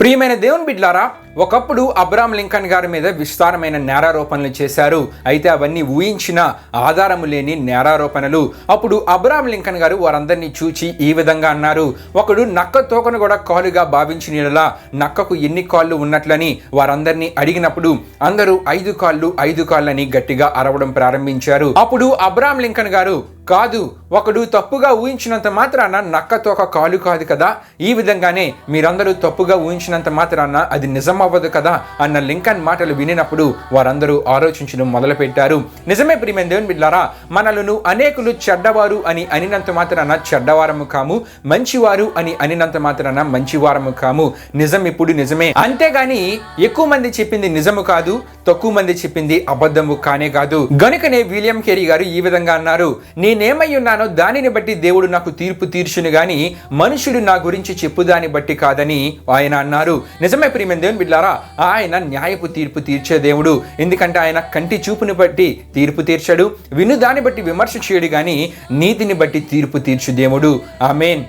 ప్రియమైన దేవుని బిడ్లారా ఒకప్పుడు అబ్రామ్ లింకన్ గారి మీద విస్తారమైన నేరారోపణలు చేశారు. అయితే అవన్నీ ఊహించిన ఆధారము లేని నేరారోపణలు. అప్పుడు అబ్రామ్ లింకన్ గారు వారందరినీ చూచి ఈ విధంగా అన్నారు. ఒకడు నక్క తోకను కూడా కాలుగా భావించిన నక్కకు ఎన్ని కాళ్ళు ఉన్నట్లని వారందరినీ అడిగినప్పుడు అందరూ ఐదు కాళ్ళు ఐదు కాళ్ళని గట్టిగా అరవడం ప్రారంభించారు. అప్పుడు అబ్రామ్ లింకన్ గారు కాదు ఒకడు తప్పుగా ఊహించినంత మాత్రాన నక్కతో ఒక కాలు కాదు కదా? ఈ విధంగానే మీరందరూ తప్పుగా ఊహించినంత మాత్రాన అది నిజం అవ్వదు కదా? అన్న లింకన్ మాటలు వినినప్పుడు వారందరూ ఆలోచించడం మొదలుపెట్టారు. నిజమే ప్రియమైన దేవుని బిడ్డారా మనలను అనేకులు చెడ్డవారు అని అనినంత మాత్రాన చెడ్డవారము కాము మంచివారు అని అనినంత మాత్రాన మంచివారము కాము. నిజం ఇప్పుడు నిజమే. అంతేగాని ఎక్కువ మంది చెప్పింది నిజము కాదు తక్కువ మంది చెప్పింది అబద్ధము కానే కాదు. గనుకనే విలియం కెరీ గారు ఈ విధంగా అన్నారు నేనేమై ఉన్నానో దానిని బట్టి దేవుడు నాకు తీర్పు తీర్చును గాని మనుషుడు నా గురించి చెప్పు దాన్ని బట్టి కాదని ఆయన అన్నారు. నిజమే ప్రియమైన దేవుని బిడ్డారా ఆయన న్యాయపు తీర్పు తీర్చే దేవుడు. ఎందుకంటే ఆయన కంటి చూపుని బట్టి తీర్పు తీర్చాడు విను దాన్ని బట్టి విమర్శ చేయడు గాని నీతిని బట్టి తీర్పు తీర్చు దేవుడు. ఆమెన్.